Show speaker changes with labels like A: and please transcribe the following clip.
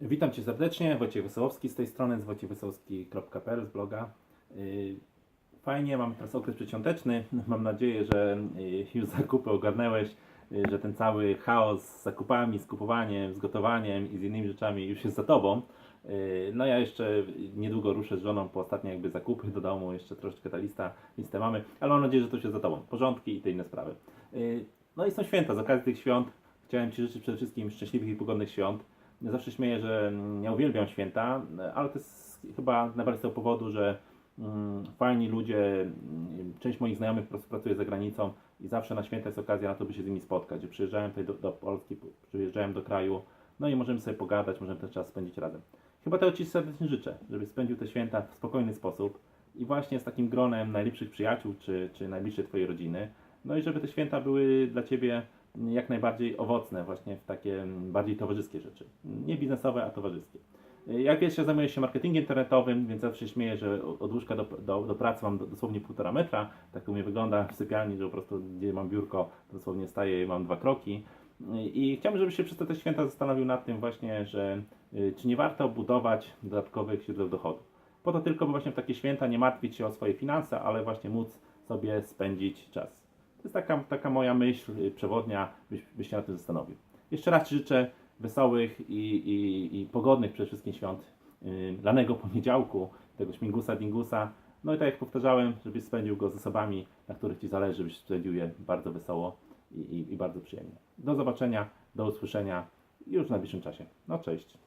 A: Witam Cię serdecznie, Wojciech Wesołowski z tej strony, z wojciechwesołowski.pl z bloga. Yy, Fajnie, mamy teraz okres przedświąteczny. Mam nadzieję, że yy, już zakupy ogarnęłeś, yy, że ten cały chaos z zakupami, z kupowaniem, z gotowaniem i z innymi rzeczami już jest za Tobą. No ja jeszcze niedługo ruszę z żoną po ostatnie jakby zakupy do domu, jeszcze troszeczkę ta lista, listę mamy, ale mam nadzieję, że to jest za Tobą. Porządki i te inne sprawy. No i są święta, z okazji tych świąt chciałem Ci życzyć przede wszystkim szczęśliwych i pogodnych świąt. Zawsze śmieję, że mm, ja uwielbiam święta, ale to jest chyba najbardziej z tego powodu, że mm, fajni ludzie, mm, część moich znajomych po prostu pracuje za granicą i zawsze na święta jest okazja na to, by się z nimi spotkać. Przyjeżdżałem tutaj do, do Polski, przyjeżdżałem do kraju, no i możemy sobie pogadać, możemy ten czas spędzić razem. Chyba tego Ci serdecznie życzę, żebyś spędził te święta w spokojny sposób i właśnie z takim gronem najlepszych przyjaciół czy, czy najbliższej Twojej rodziny. No i żeby te święta były dla Ciebie jak najbardziej owocne właśnie w takie bardziej towarzyskie rzeczy. Nie biznesowe, a towarzyskie. Jak wiesz, ja zajmuję się marketingiem internetowym, więc zawsze śmieję, że od łóżka do, do, do pracy mam dosłownie półtora metra. Tak u mnie wygląda w sypialni, że po prostu gdzie mam biurko, dosłownie staję i mam dwa kroki. I chciałbym, żebyś się przez te święta zastanowił nad tym właśnie, że y, czy nie warto budować dodatkowych źródeł dochodu. Po to tylko, by właśnie w takie święta nie martwić się o swoje finanse, ale właśnie móc sobie spędzić czas. To jest taka, taka moja myśl y, przewodnia, byś, byś się na tym zastanowił. Jeszcze raz Ci życzę wesołych i, i, i pogodnych przede wszystkim świąt yy, lanego poniedziałku, tego śmigusa, dingusa. No i tak jak powtarzałem, żebyś spędził go z osobami, na których Ci zależy, żebyś spędził je bardzo wesoło i, i, i bardzo przyjemnie. Do zobaczenia, do usłyszenia już w najbliższym czasie. No cześć.